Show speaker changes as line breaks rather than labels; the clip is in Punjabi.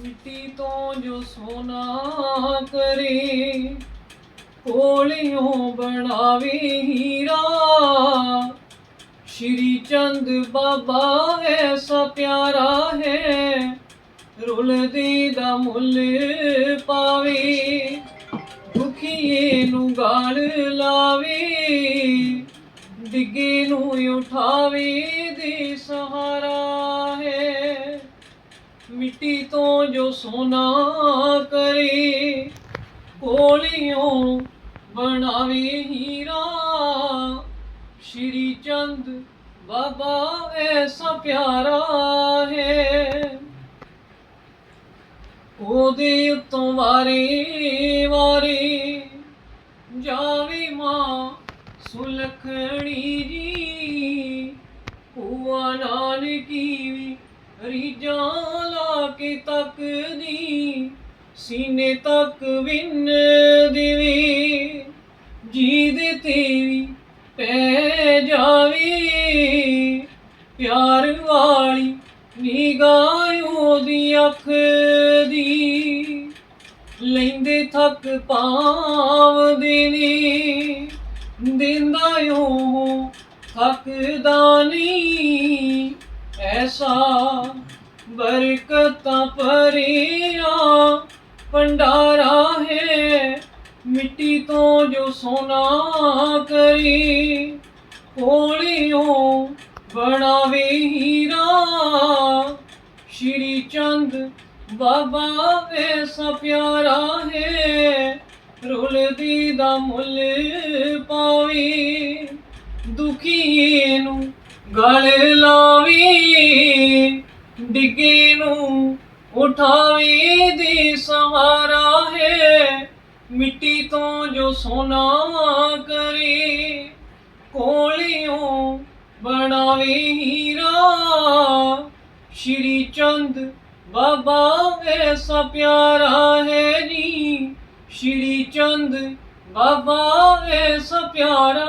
ਮਿੱਟੀ ਤੋਂ ਜੋ ਸੋਨਾ ਕਰੇ, ਕੋਲਿਓਂ ਬਣਾਵੇ ਹੀਰਾ। ਸ਼੍ਰੀ ਚੰਦ ਬਾਬਾ ਐਸਾ ਪਿਆਰਾ ਹੈ ਰੁਲਦੀ ਦਾ ਮੁੱਲ ਪਾਵੇ। ਦੁਖੀਏ ਨੂੰ ਗਾਲ ਲਾਵੇ, ਡਿੱਗੇ ਨੂੰ ਉਠਾਵੇ ਦੇ ਸਹਾਰਾ। ਮਿੱਟੀ ਤੋਂ ਜੋ ਸੋਨਾ ਕਰੇ ਕੋਲਿਓਂ ਬਣਾਵੇ ਹੀਰਾ। ਸ਼੍ਰੀ ਚੰਦ ਬਾਬਾ ਐਸਾ ਪਿਆਰਾ ਹੈ। ਉਹਦੇ ਉੱਤੋਂ ਵਾਰੇ ਵਾਰੇ ਜਾਵੇ ਮਾਂ ਸੁਲਖਣੀ ਜੀ। ਲਾ ਕੇ ਤੱਕਦੀ ਸੀਨੇ ਤੱਕ ਵਿੰਨ ਦੇਵੀ। ਜੀ ਦੇ ਤੇਰੀ ਪੈ ਜਾਵੇ, ਪਿਆਰ ਵਾਲੀ ਨਿਗਾਹ ਉਹਦੀ ਅੱਖ ਦੀ। ਲੈਂਦੇ ਥੱਕ ਪਾਵਦੇ ਨੇ ਦਿੰਦਾ ਉਹ ਥੱਕਦਾ ਨਹੀਂ, ਐਸਾ ਬਰਕਤਾਂ ਭਰੀਆਂ, ਭੰਡਾਰਾ ਹੈ। ਮਿੱਟੀ ਤੋਂ ਜੋ ਸੋਨਾ ਕਰੀ ਕੋਲਿਓਂ ਬਣਾਵੇ ਹੀਰਾ। ਸ਼੍ਰੀ ਚੰਦ ਬਾਬਾ ਐਸਾ ਪਿਆਰਾ ਹੈ, ਰੁਲਦੀ ਦਾ ਮੁੱਲ ਪਾਵੇ। ਦੁਖੀਏ ਨੂੰ ਗਲ ਲਾ ਡਿੱਗੇ ਨੂੰ ਉਠਾਵੇ ਦੀ ਸਹਾਰਾ ਹੈ। ਮਿੱਟੀ ਤੋਂ ਜੋ ਸੋਨਾ ਕਰੇ, ਕੋਲਿਓਂ ਬਣਾਵੇ ਹੀਰਾ। ਸ਼੍ਰੀ ਚੰਦ ਬਾਬਾ ਐਸਾ ਪਿਆਰਾ ਹੈ ਨੀ। ਸ਼੍ਰੀ ਚੰਦ ਬਾਬਾ ਐਸਾ ਪਿਆਰਾ